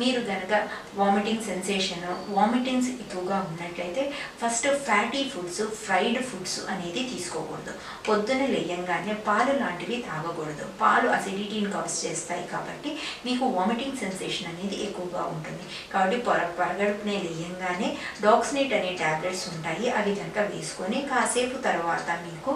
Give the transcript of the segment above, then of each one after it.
మీరు కనుక vomiting sensation vomitings ఎక్కువగా ఉన్నట్లయితే first fatty foods fried foods అనేది తీసుకోకూడదు. పొద్దున లేయంగానే పాలు లాంటివి తాగకూడదు. పాలు అసిడిటీని కాజ్ చేస్తాయి కాబట్టి మీకు వామిటింగ్ సెన్సేషన్ అనేది ఎక్కువగా ఉంటుంది. కాబట్టి పొర పొరగడుపునే లేయంగానే డాక్స్నేట్ అనే ట్యాబ్లెట్స్ ఉంటాయి. అవి కనుక వేసుకొని కాసేపు తర్వాత మీకు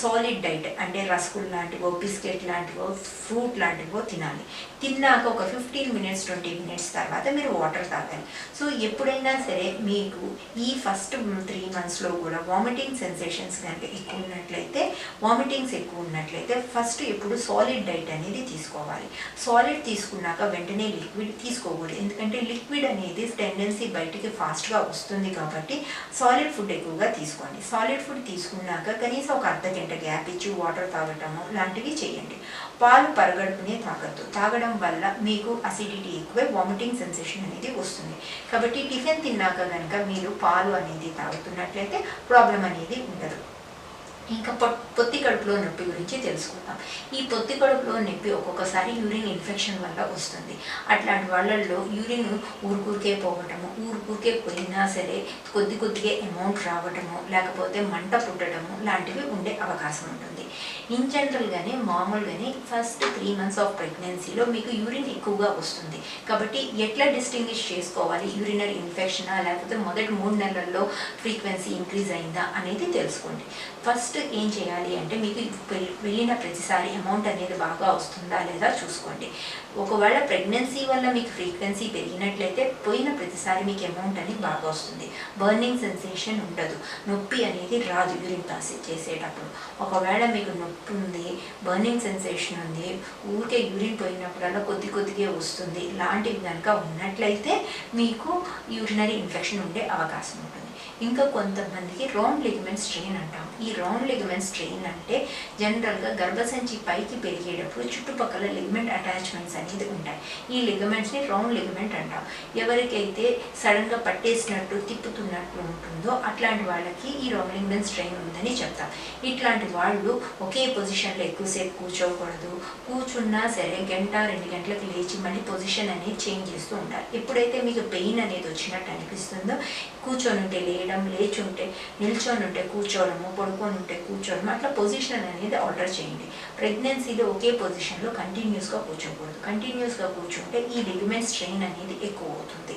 సాలిడ్ డైట్ అంటే రస్కుల్ లాంటివో బిస్కెట్ లాంటివో ఫ్రూట్ లాంటివో తినాలి. తిన్నాక ఒక ఫిఫ్టీన్ మినిట్స్ ట్వంటీ మినిట్స్ తర్వాత మీరు వాటర్ తాగాలి. సో ఎప్పుడైనా సరే మీకు ఈ ఫస్ట్ త్రీ మంత్స్లో కూడా వామిటింగ్ సెన్సేషన్స్ కనుక ఎక్కువ ఉన్నట్లయితే వామిటింగ్స్ ఎక్కువ ఉన్నట్లయితే ఫస్ట్ ఎప్పుడు సాలిడ్ డైట్ అనేది తీసుకోవాలి. సాలిడ్ తీసుకున్నాక వెంటనే లిక్విడ్ తీసుకోకూడదు. ఎందుకంటే లిక్విడ్ అనేది టెండెన్సీ బయటికి ఫాస్ట్గా వస్తుంది కాబట్టి సాలిడ్ ఫుడ్ ఎక్కువగా తీసుకోండి. సాలిడ్ ఫుడ్ తీసుకున్నాక కనీసం ఒక అర్ధ గంట గ్యాప్ ఇచ్చి వాటర్ తాగటము లాంటివి చేయండి. పాలు పరగడుపునే తాగద్దు. తాగడం వల్ల మీకు అసిడిటీ ఎక్కువ వామిటింగ్ సెన్సేషన్ అనేది వస్తుంది. కాబట్టి టిఫిన్ తిన్నాక కనుక మీరు పాలు అనేది తాగుతున్నట్లయితే ప్రాబ్లం అనేది ఉండదు. ఇంకా పొత్తి కడుపులో నొప్పి గురించి తెలుసుకుందాం. ఈ పొత్తి కడుపులో నొప్పి ఒక్కొక్కసారి యూరిన్ ఇన్ఫెక్షన్ వల్ల వస్తుంది. అట్లాంటి వాళ్ళల్లో యూరిన్ ఊరుకూరికే పోవటము ఊరుకూరికే పోయినా సరే కొద్ది కొద్దిగా అమౌంట్ రావటము లేకపోతే మంట పుట్టడము లాంటివి ఉండే అవకాశం ఉంటుంది. ఇన్ జనరల్గానే మామూలుగానే ఫస్ట్ త్రీ మంత్స్ ఆఫ్ ప్రెగ్నెన్సీలో మీకు యూరిన్ ఎక్కువగా వస్తుంది. కాబట్టి ఎట్లా డిస్టింగ్విష్ చేసుకోవాలి? యూరినరీ ఇన్ఫెక్షనా లేకపోతే మొదటి మూడు నెలల్లో ఫ్రీక్వెన్సీ ఇంక్రీజ్ అయిందా అనేది తెలుసుకోండి. ఫస్ట్ ఏం చేయాలి అంటే మీకు వెళ్ళిన ప్రతిసారి అమౌంట్ అనేది బాగా వస్తుందా లేదా చూసుకోండి. ఒకవేళ ప్రెగ్నెన్సీ వల్ల మీకు ఫ్రీక్వెన్సీ పెరిగినట్లయితే పోయిన ప్రతిసారి మీకు అమౌంట్ అనేది బాగా వస్తుంది. బర్నింగ్ సెన్సేషన్ ఉండదు. నొప్పి అనేది రాదు యూరిన్ పాస్ చేసేటప్పుడు. ఒకవేళ మీకు నొప్పి ఉంది బర్నింగ్ సెన్సేషన్ ఉంది. ఊరికే యూరిన్ పోయినప్పుడల్లా కొద్ది కొద్దిగా వస్తుంది. లాంటివి కనుక ఉన్నట్లయితే మీకు యూరినరీ ఇన్ఫెక్షన్ ఉండే అవకాశం ఉంటుంది. ఇంకా కొంతమందికి రౌండ్ లిగమెంట్ స్ట్రెయిన్ అంటాం. ఈ రౌండ్ లిగమెంట్ స్ట్రెయిన్ అంటే జనరల్గా గర్భసంచి పైకి పెరిగేటప్పుడు చుట్టుపక్కల లిగమెంట్ అటాచ్మెంట్స్ అనేది ఉంటాయి. ఈ లిగమెంట్స్ని రౌండ్ లిగమెంట్ అంటాం. ఎవరికైతే సడన్గా పట్టేసినట్టు తిప్పుతున్నట్టు ఉంటుందో అట్లాంటి వాళ్ళకి ఈ రౌండ్ లిగమెంట్ స్ట్రెయిన్ ఉందని చెప్తాం. ఇట్లాంటి వాళ్ళు ఒకే పొజిషన్లో ఎక్కువ ఎక్కువసేపు కూర్చోకూడదు. కూర్చున్నా సరే గంట రెండు గంటలకు లేచి మళ్ళీ పొజిషన్ అనేది చేంజ్ చేస్తూ ఉంటారు. ఎప్పుడైతే మీకు పెయిన్ అనేది వచ్చినట్టు అనిపిస్తుందో కూర్చొని ఉంటే లేయడం లేచి ఉంటే నిల్చొని ఉంటే కూర్చోవడము పడుకొని ఉంటే కూర్చోవడం అట్లా పొజిషన్ అనేది ఆర్డర్ చేయండి. ప్రెగ్నెన్సీలో ఒకే పొజిషన్లో కంటిన్యూస్గా కూర్చోకూడదు. కంటిన్యూస్గా కూర్చుంటే ఈ లిగమెంట్ స్ట్రెయిన్ అనేది ఎక్కువ అవుతుంది.